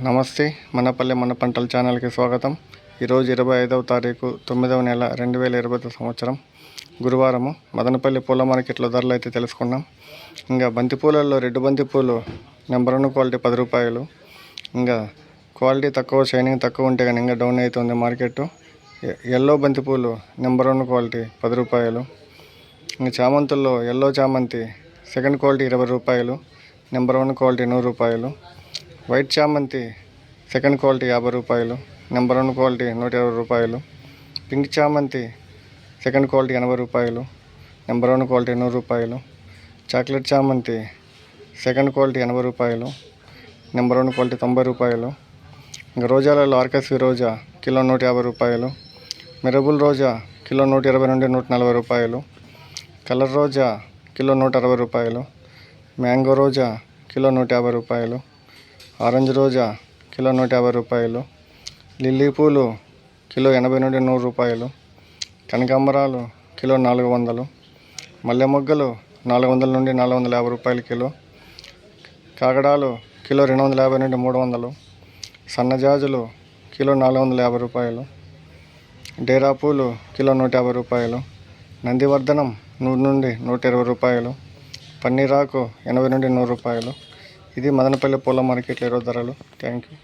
నమస్తే మనపల్లె మన పంటల ఛానల్కి స్వాగతం. ఈరోజు ఇరవై ఐదవ తారీఖు తొమ్మిదవ నెల రెండు వేల ఇరవై సంవత్సరం. గురువారము మదనపల్లి పూల మార్కెట్లో ధరలు అయితే తెలుసుకున్నాం. ఇంకా బంతిపూలలో రెడ్ నెంబర్ వన్ క్వాలిటీ పది రూపాయలు. ఇంకా క్వాలిటీ తక్కువ షైనింగ్ తక్కువ ఉంటే కానీ ఇంకా డౌన్ అవుతుంది మార్కెట్ ఎల్లో బంతిపూలు నెంబర్ వన్ క్వాలిటీ పది రూపాయలు. ఇంకా చామంతుల్లో ఎల్లో చామంతి సెకండ్ క్వాలిటీ ఇరవై రూపాయలు. నెంబర్ వన్ క్వాలిటీ నూరు రూపాయలు. వైట్ చామంతి సెకండ్ క్వాలిటీ యాభై రూపాయలు నెంబర్ వన్ క్వాలిటీ నూట ఇరవై రూపాయలు పింక్ చామంతి సెకండ్ క్వాలిటీ ఎనభై రూపాయలు నెంబర్ వన్ క్వాలిటీ నూరు రూపాయలు చాక్లెట్ చామంతి సెకండ్ క్వాలిటీ ఎనభై రూపాయలు నెంబర్ వన్ క్వాలిటీ తొంభై రూపాయలు ఇంకా రోజాలలో ఆర్కెస్వి రోజా కిలో నూట యాభై రూపాయలు మిరబుల్ రోజా కిలో నూట ఇరవై నుండి నూట నలభై రూపాయలు కలర్ రోజా కిలో నూట అరవై రూపాయలు మ్యాంగో రోజా కిలో నూట యాభై రూపాయలు ఆరెంజ్ రోజా కిలో నూట యాభై రూపాయలు. లిల్లీ పూలు కిలో ఎనభై నుండి నూరు రూపాయలు. కనకాంబరాలు కిలో నాలుగు వందలు. మల్లె మొగ్గలు నాలుగు వందల నుండి నాలుగు వందల యాభై రూపాయలు కిలో. కాగడాలు కిలో రెండు వందల యాభై నుండి మూడు వందలు. సన్నజాజులు కిలో నాలుగు వందల యాభై రూపాయలు. డేరా పూలు కిలో నూట యాభై రూపాయలు. నందివర్ధనం నూరు నుండి నూట ఇరవై రూపాయలు. పన్నీరాకు ఎనభై నుండి నూరు రూపాయలు. ఇది మదనపల్లి పూల మార్కెట్లో ఈరోజు ధరలు. Thank you